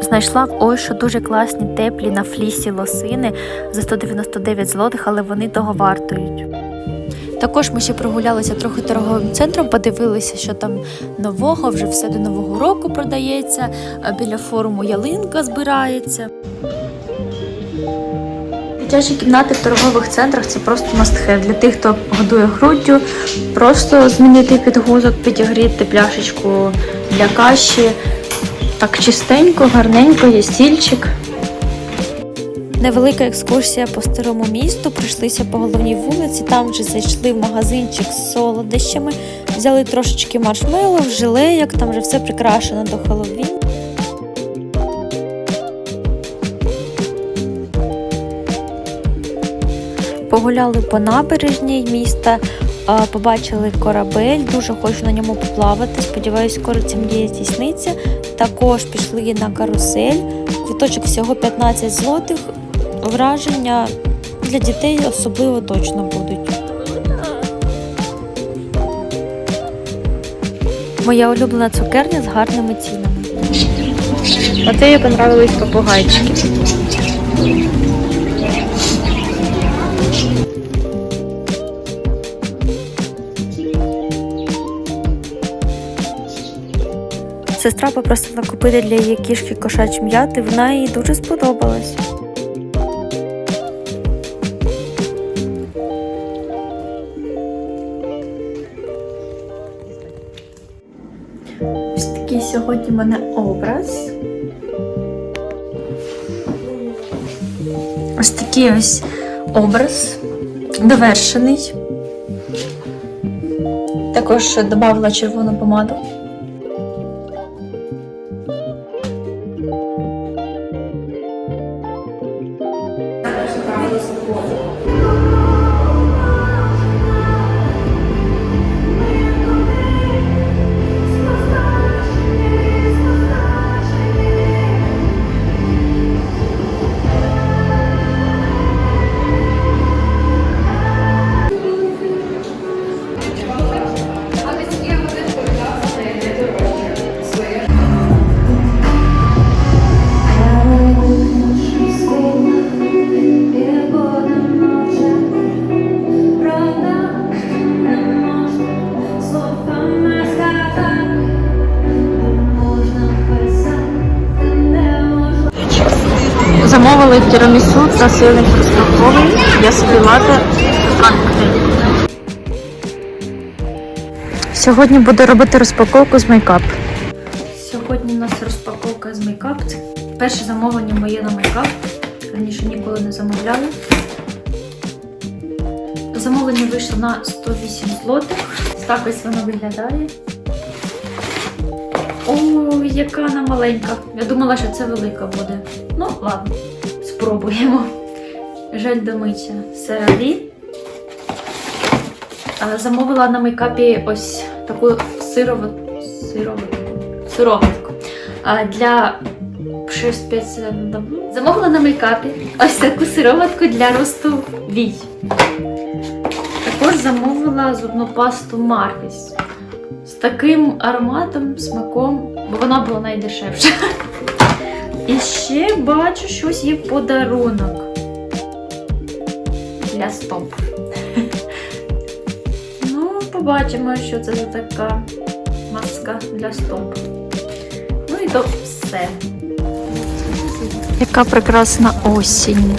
Знайшла в ой, що дуже класні теплі на флісі лосини за 199 злотих, але вони того вартують. Також ми ще прогулялися трохи торговим центром, подивилися, що там нового, вже все до Нового року продається. Біля форуму ялинка збирається. Дитячі кімнати в торгових центрах це просто must-have. для тих, хто годує груддю, просто змінити підгузок, підігріти пляшечку для каші. Так чистенько, гарненько, є стільчик. Невелика екскурсія по старому місту. Прийшлися по головній вулиці. Там вже зайшли в магазинчик з солодощами, взяли трошечки маршмеллоу, жилеєк, там вже все прикрашено до Хеллоуін. Погуляли по набережній міста, побачили корабель, дуже хочу на ньому поплавати. Сподіваюсь, скоро ця мрія здійсниться. Також пішли на карусель. Квиточок всього 15 злотих. Враження для дітей особливо точно будуть. Моя улюблена цукерня з гарними цінами. Оце їй понравились попугайчики. Сестра попросила купити для її кішки кошачі м'яти, вона їй дуже сподобалась. Ось такий сьогодні в мене образ. Ось такий ось образ довершений. Також додала червону помаду. Deus. Замовили тірамісу та сильний розпаковий. Я собі лати Сьогодні буду робити розпаковку з мейкап. Сьогодні у нас розпаковка з мейкап. Це перше замовлення моє на мейкап. Раніше ніколи не замовляла. Замовлення вийшло на 108 злотих. Так ось воно виглядає. Ой, яка вона маленька. Я думала, що це велика буде. Ну, ладно, спробуємо. Жель до миття Замовила на мейкапі ось таку сироват... сироватку. Сироватку. Для ще спец... Замовила на мейкапі ось таку сироватку для росту вій. Також замовила зубну пасту Марвіс з таким ароматом, смаком, бо вона була найдешевша. І ще бачу, щось є подарунок для стоп. Ну, побачимо, що це за така маска для стоп. Ну і то все. Яка прекрасна осінь.